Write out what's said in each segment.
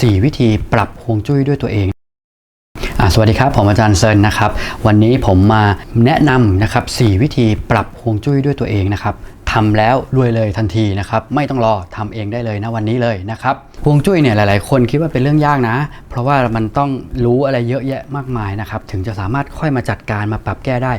4 วิธีปรับฮวงจุ้ยด้วยตัวเองสวัสดีครับ ผมอาจารย์เซินนะครับ วันนี้ผมมาแนะนำนะครับ 4 วิธีปรับฮวงจุ้ยด้วยตัวเองนะครับทำแล้วรวยเลยทันทีนะครับ ไม่ต้องรอทำเองได้เลยนะวันนี้เลยนะครับฮวงจุ้ยเนี่ยหลาย ๆ คนคิดว่าเป็นเรื่องยากนะ เพราะว่ามันต้องรู้อะไรเยอะแยะมากมายนะครับ ถึงจะสามารถค่อยมาจัดการมาปรับแก้ได้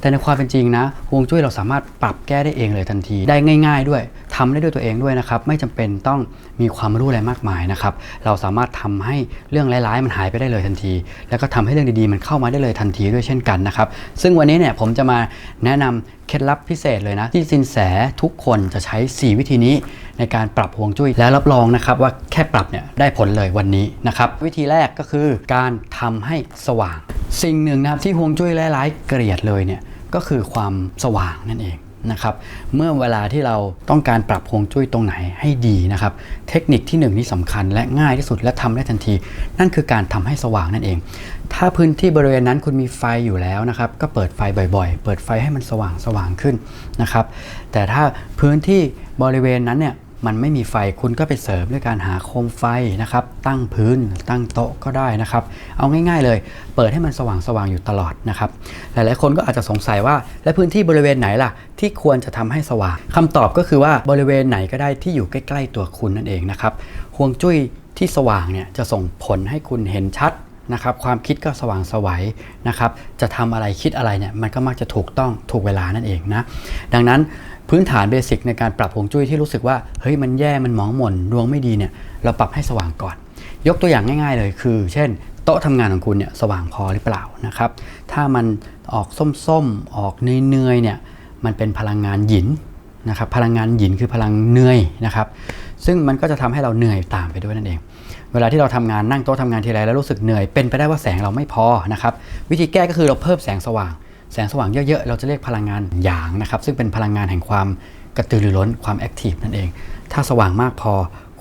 แต่ในความเป็นจริงนะฮวงจุ้ยเราสามารถปรับแก้ได้เองเลยทันที ได้ง่าย ๆ ด้วยทำได้ด้วยตัวเองด้วยนะครับ ไม่จำเป็นต้องมีความรู้อะไรมากมายนะครับ เราสามารถทำให้เรื่องร้ายๆมันหายไปได้เลยทันที แล้วก็ทำให้เรื่องดีๆมันเข้ามาได้เลยทันทีด้วยเช่นกันนะครับ ซึ่งวันนี้เนี่ยผมจะมาแนะนำเคล็ดลับพิเศษเลยนะ ที่สินแสทุกคนจะใช้ 4 วิธีนี้ในการปรับฮวงจุ้ยและรับรองนะครับว่าแค่ปรับเนี่ยได้ผลเลยวันนี้นะครับวิธีแรกก็คือการทำให้สว่าง สิ่งหนึ่งนะครับที่ฮวงจุ้ยร้ายๆเกลียดเลยเนี่ยก็คือความสว่างนั่นเองนะครับเมื่อเวลาที่เราต้องการปรับฮวงจุ้ยตรงไหนให้ดีนะครับ เทคนิคที่หนึ่งที่สำคัญและง่ายที่สุดและทำได้ทันที นั่นคือการทำให้สว่างนั่นเอง ถ้าพื้นที่บริเวณนั้นคุณมีไฟอยู่แล้วนะครับ ก็เปิดไฟบ่อยๆ เปิดไฟให้มันสว่างสว่างขึ้นนะครับ แต่ถ้าพื้นที่บริเวณนั้นเนี่ย มันไม่มีไฟคุณก็ไปเสริมด้วยการหาโคมไฟนะครับ ตั้งพื้นตั้งโต๊ะก็ได้นะครับ เอาง่าย ๆ เลย เปิดให้มันสว่างสว่างๆอยู่ตลอดนะครับ หลายๆ คนก็อาจจะสงสัยว่า และพื้นที่บริเวณไหนล่ะ ที่ควรจะทำให้สว่างคำตอบก็คือว่าบริเวณไหนก็ได้ที่อยู่ใกล้ ๆ ตัวคุณนั่นเองนะครับห่วงจุ้ยที่สว่างเนี่ยจะส่งผลให้คุณเห็นชัดนะครับความคิดก็สว่างสวัยนะครับ จะทำอะไรคิดอะไรเนี่ยมันก็มักจะถูกต้องถูกเวลานั่นเองนะ ดังนั้น พื้นฐานเบสิกในการปรับฮวงจุ้ยที่รู้สึกว่าเฮ้ยมันแย่มันหมองหม่นดวงไม่ดีเนี่ยเราปรับให้สว่างก่อน ยกตัวอย่างง่าย ๆ เลยคือ เช่น โต๊ะทำงานของคุณเนี่ยสว่างพอหรือเปล่านะครับ ถ้ามันออกส้มๆออกเนื่อยๆเนี่ยมันเป็นพลังงานหยินนะครับพลังงานหยินคือพลังเหนื่อยนะครับซึ่งมันก็จะทำให้เราเหนื่อยตามไปด้วยนั่นเอง เวลาที่เราทำงานนั่งโต๊ะทำงานทีไรแล้วรู้สึกเหนื่อยเป็นไปได้ว่าแสงเราไม่พอนะครับวิธีแก้ก็คือเราเพิ่มแสงสว่าง แสงสว่างเยอะๆ เราจะเรียกพลังงานหยางนะครับ ซึ่งเป็นพลังงานแห่งความกระตือรือร้นความแอคทีฟนั่นเอง ถ้าสว่างมากพอ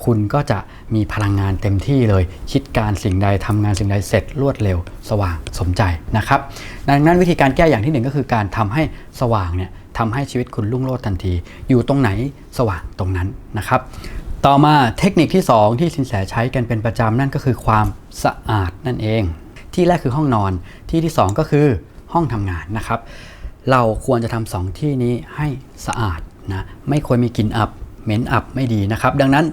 คุณก็จะมีพลังงานเต็มที่เลย คิดการสิ่งใดทำงานสิ่งใดเสร็จรวดเร็ว สว่างสมใจนะครับ ดังนั้นวิธีการแก้อย่างที่หนึ่งก็คือการทำให้สว่างเนี่ยทำให้ชีวิตคุณรุ่งโรจน์ทันที อยู่ตรงไหนสว่างตรงนั้นนะครับ ต่อมาเทคนิคที่ 2 ที่สินแสใช้กันเป็นประจำนั่นก็คือความสะอาดนั่นเอง ที่แรกคือห้องนอนที่ที่ 2 ก็คือ ห้องทำงานนะครับ เราควรจะทำสองที่นี้ให้สะอาดนะไม่ควรมีกลิ่นอับเหม็นอับไม่ดีนะครับ ดังนั้น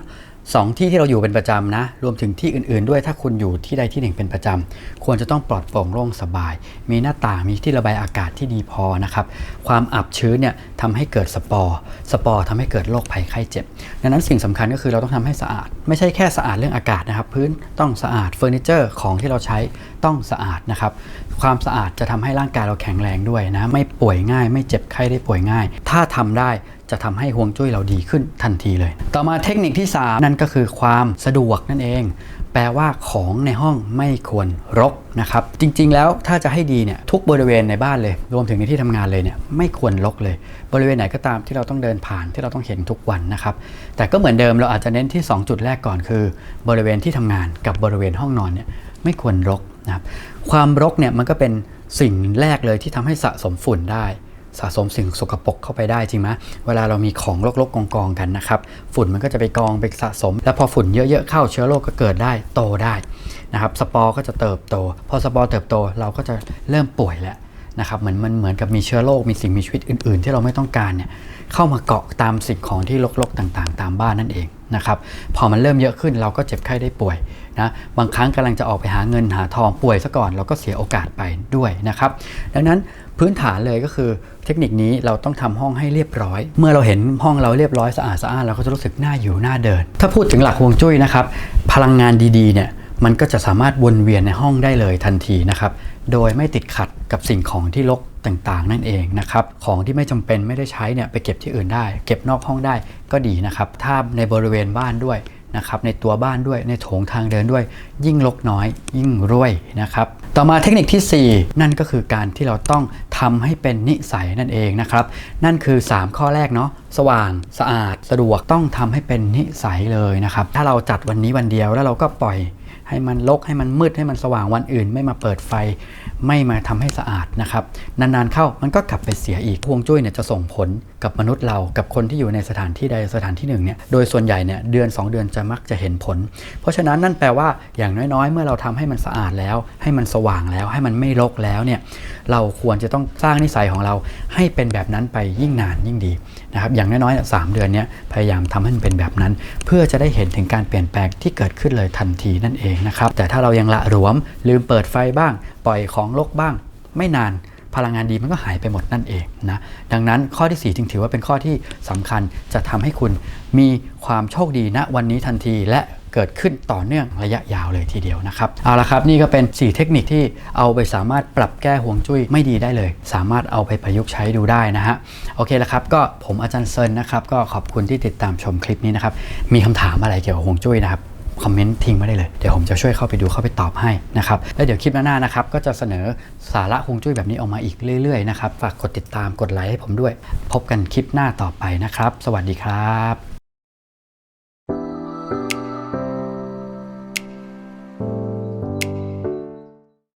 สองที่ที่เราอยู่เป็นประจำนะ รวมถึงที่อื่น ๆ ด้วยถ้าคุณอยู่ที่ใดที่หนึ่งเป็นประจำควรจะต้องปลอดโปร่งโล่งสบาย มีหน้าต่างมีที่ระบายอากาศที่ดีพอนะครับ ความอับชื้นเนี่ยทำให้เกิดสปอร์สปอร์ทำให้เกิดโรคภัยไข้เจ็บ ดังนั้นสิ่งสำคัญก็คือเราต้องทำให้สะอาด ไม่ใช่แค่สะอาดเรื่องอากาศนะครับ พื้นต้องสะอาดเฟอร์นิเจอร์ของที่เราใช้ต้องสะอาดนะครับความสะอาดจะทำให้ร่างกายเราแข็งแรงด้วยนะไม่ป่วยง่าย ไม่เจ็บไข้ได้ป่วยง่าย ถ้าทำได้ จะทำให้ฮวงจุ้ยเราดีขึ้นทันทีเลย ต่อมาเทคนิคที่ 3 นั่นก็คือความสะดวกนั่นเอง แปลว่าของในห้องไม่ควรรกนะครับ จริงๆแล้วถ้าจะให้ดีเนี่ยทุกบริเวณในบ้านเลย รวมถึงในที่ทำงานเลยเนี่ยไม่ควรรกเลย บริเวณไหนก็ตามที่เราต้องเดินผ่านที่เราต้องเห็นทุกวันนะครับ แต่ก็เหมือนเดิมเราอาจจะเน้นที่ 2 จุดแรกก่อนคือ บริเวณที่ทำงานกับบริเวณห้องนอนเนี่ยไม่ควรรกนะครับความรกเนี่ยมันก็เป็นสิ่งแรกเลยที่ทำให้สะสมฝุ่นได้ สะสมสิ่งสกปรกเข้าไปได้จริงไหมเวลาเรามีของรกๆกองๆกันนะครับ ฝุ่นมันก็จะไปกองไปสะสม แล้วพอฝุ่นเยอะๆเข้าเชื้อโรคก็เกิดได้โตได้นะครับ สปอร์ก็จะเติบโต พอสปอร์เติบโตเราก็จะเริ่มป่วยแล้ว นะครับเหมือนมันเหมือนกับมีเชื้อโรคมีสิ่งมีชีวิตอื่น ๆ ที่เราไม่ต้องการเนี่ยเข้ามาเกาะตามสิ่งของที่รกๆต่างๆ ตามบ้านนั่นเองนะครับพอมันเริ่มเยอะขึ้นเราก็เจ็บไข้ได้ป่วยนะบางครั้งกำลังจะออกไปหาเงินหาทองป่วยซะก่อนเราก็เสียโอกาสไปด้วยนะครับดังนั้นพื้นฐานเลยก็คือเทคนิคนี้เราต้องทำห้องให้เรียบร้อย เมื่อเราเห็นห้องเราเรียบร้อยสะอาดสะอานเราก็จะรู้สึกน่าอยู่น่าเดิน ถ้าพูดถึงหลักฮวงจุ้ยนะครับพลังงานดีๆเนี่ย มันก็จะสามารถวนเวียนในห้องได้เลยทันทีนะครับ โดยไม่ติดขัดกับสิ่งของที่รกต่างๆ นั่นเองนะครับ ของที่ไม่จำเป็นไม่ได้ใช้เนี่ยไปเก็บที่อื่นได้ เก็บนอกห้องได้ก็ดีนะครับ ถ้าในบริเวณบ้านด้วยนะครับ ในตัวบ้านด้วย ในโถงทางเดินด้วย ยิ่งรกน้อย ยิ่งรวยนะครับ ต่อมาเทคนิคทีสี่4 นั่นก็คือการที่เราต้องทำให้เป็นนิสัยนั่นเองนะครับ นั่นคือ 3 ข้อแรกเนาะ สว่าง สะอาด สะดวก ต้องทำให้เป็นนิสัยเลยนะครับ ถ้าเราจัดวันนี้วันเดียวแล้วเราก็ปล่อย ให้มันลกให้มันมืดให้มันสว่างวันอื่น ไม่มาเปิดไฟ ไม่มาทำให้สะอาดนะครับนานๆเข้ามันก็กลับไปเสียอีกพวงจุ้ยเนี่ยจะส่งผล กับมนุษย์เรากับคนที่อยู่ในสถานที่ใดสถานที่หนึ่งเนี่ยโดยส่วนใหญ่เนี่ยเดือน 2 เดือนจะมักจะเห็นผล เพราะฉะนั้นนั่นแปลว่าอย่างน้อยๆ เมื่อเราทำให้มันสะอาดแล้ว ให้มันสว่างแล้ว ให้มันไม่รกแล้วเนี่ยเราควรจะต้องสร้างนิสัยของเราให้เป็นแบบนั้นไปยิ่งนานยิ่งดีนะครับอย่างน้อยๆสามเดือนเนี้ยพยายามทำให้มันเป็นแบบนั้น เพื่อจะได้เห็นถึงการเปลี่ยนแปลงที่เกิดขึ้นเลยทันทีนั่นเองนะครับแต่ถ้าเรายังละหลวมลืมเปิดไฟบ้าง ปล่อยของรกบ้าง ไม่นาน พลังงานดีมันก็หายไปหมดนั่นเองนะดังนั้นข้อที่ 4 จึงถือว่าเป็นข้อที่สำคัญจะทำให้คุณมีความโชคดีณวันนี้ทันทีและเกิดขึ้นต่อเนื่องระยะยาวเลยทีเดียวนะครับ เอาละครับ นี่ก็เป็น 4 เทคนิคที่เอาไปสามารถปรับแก้ห่วงจุ้ยไม่ดีได้เลย สามารถเอาไปประยุกต์ใช้ดูได้นะฮะโอเคแล้วครับก็ผมอาจารย์เซินนะครับก็ขอบคุณที่ติดตามชมคลิปนี้นะครับมีคำถามอะไรเกี่ยวกับห่วงจุ้ยนะครับ คอมเมนต์ทิ้งไม่ได้เลย เดี๋ยวผมจะช่วยเข้าไปดูเข้าไปตอบให้นะครับ แล้วเดี๋ยวคลิปหน้าๆนะครับ ก็จะเสนอสาระคงจุ้ยแบบนี้ออกมาอีกเรื่อยๆนะครับ ฝากกดติดตามกดไลค์ให้ผมด้วย พบกันคลิปหน้าต่อไปนะครับ สวัสดีครับ